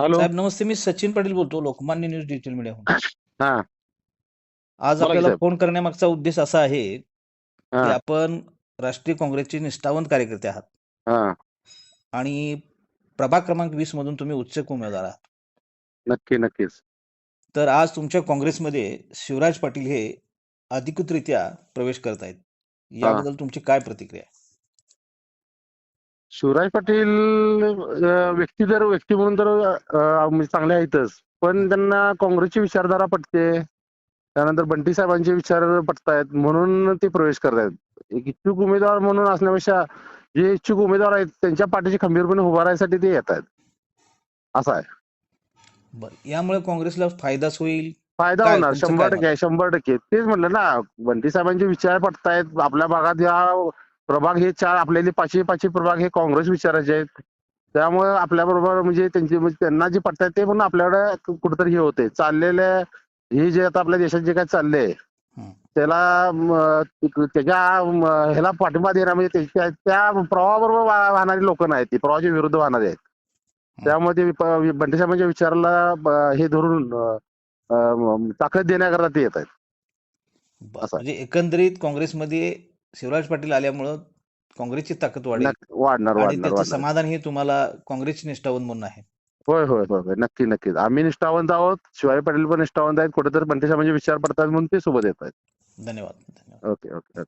Hello. साहेब नमस्ते मी सचिन पाटील बोलतो लोकमान्य न्यूज डिजिटल मीडियाहून. हा. आज बोला की आपल्याला साहेब. फोन करण्यामागचा उद्देश असा आहे की हा आपण राष्ट्रीय काँग्रेसचे निष्ठावंत कार्यकर्ते आहात. हा. आणि प्रभाग क्रमांक वीस मधून तुम्ही उच्चक उमेदवार आहात. नक्की नक्कीच. तर आज तुमच्या काँग्रेसमध्ये शिवराज पाटील हे अधिकृतरित्या प्रवेश करत आहेत याबद्दल तुमची काय प्रतिक्रिया आहे? शिवराज पाटील व्यक्ती जर व्यक्ती म्हणून तर म्हणजे चांगले आहेतच. पण त्यांना काँग्रेसची विचारधारा पटते. त्यानंतर बंटी साहेबांचे विचार पटतायत. म्हणून ते प्रवेश करतायत. एक इच्छुक उमेदवार म्हणून असण्यापेक्षा जे इच्छुक उमेदवार आहेत त्यांच्या पाठीशी खंबीरपणे उभा राहण्यासाठी ते येत आहेत असं आहे. बरं. यामुळे काँग्रेसला फायदाच होईल? फायदा होणार. शंभर टक्के शंभर टक्के. तेच म्हटलं ना बंटी साहेबांचे विचार पडतायत आपल्या भागात या प्रभाग हे चार आपल्याला पाचशे पाचशे प्रभाग हे काँग्रेस विचाराचे आहेत त्यामुळे आपल्या बरोबर म्हणजे त्यांचे म्हणजे त्यांना जे पडतायत ते पण आपल्याकडे कुठेतरी हे होते चाललेले हे जे आता आपल्या देशात जे काय चाललंय हं. त्याला त्याच्या ह्याला पाठिंबा देणार म्हणजे त्या प्रवाहाबरोबर वाहणारी लोक नाहीत ती प्रवाहाच्या विरुद्ध वाहणारी आहेत त्यामुळे ते प- बंटी साहेबांच्या विचाराला हे धरून ताकद देण्याकरता ते येत आहेत. म्हणजे एकंदरीत काँग्रेसमध्ये शिवराज पाटील आल्यामुळं काँग्रेसची ताकद वाढेल वाढणार आणि वाढणार त्याचं वाढणार. समाधान हे तुम्हाला काँग्रेसचे निष्ठावंत म्हणून आहे. होय होय होय होय. नक्की नक्कीच. आम्ही निष्ठावंत आहोत. शिवाजी पाटील पण निष्ठावंत आहेत. कुठेतरी बंटी साहेबांचे विचार पडतात म्हणून ते सोबत येत आहेत. धन्यवाद धन्यवाद. Okay okay.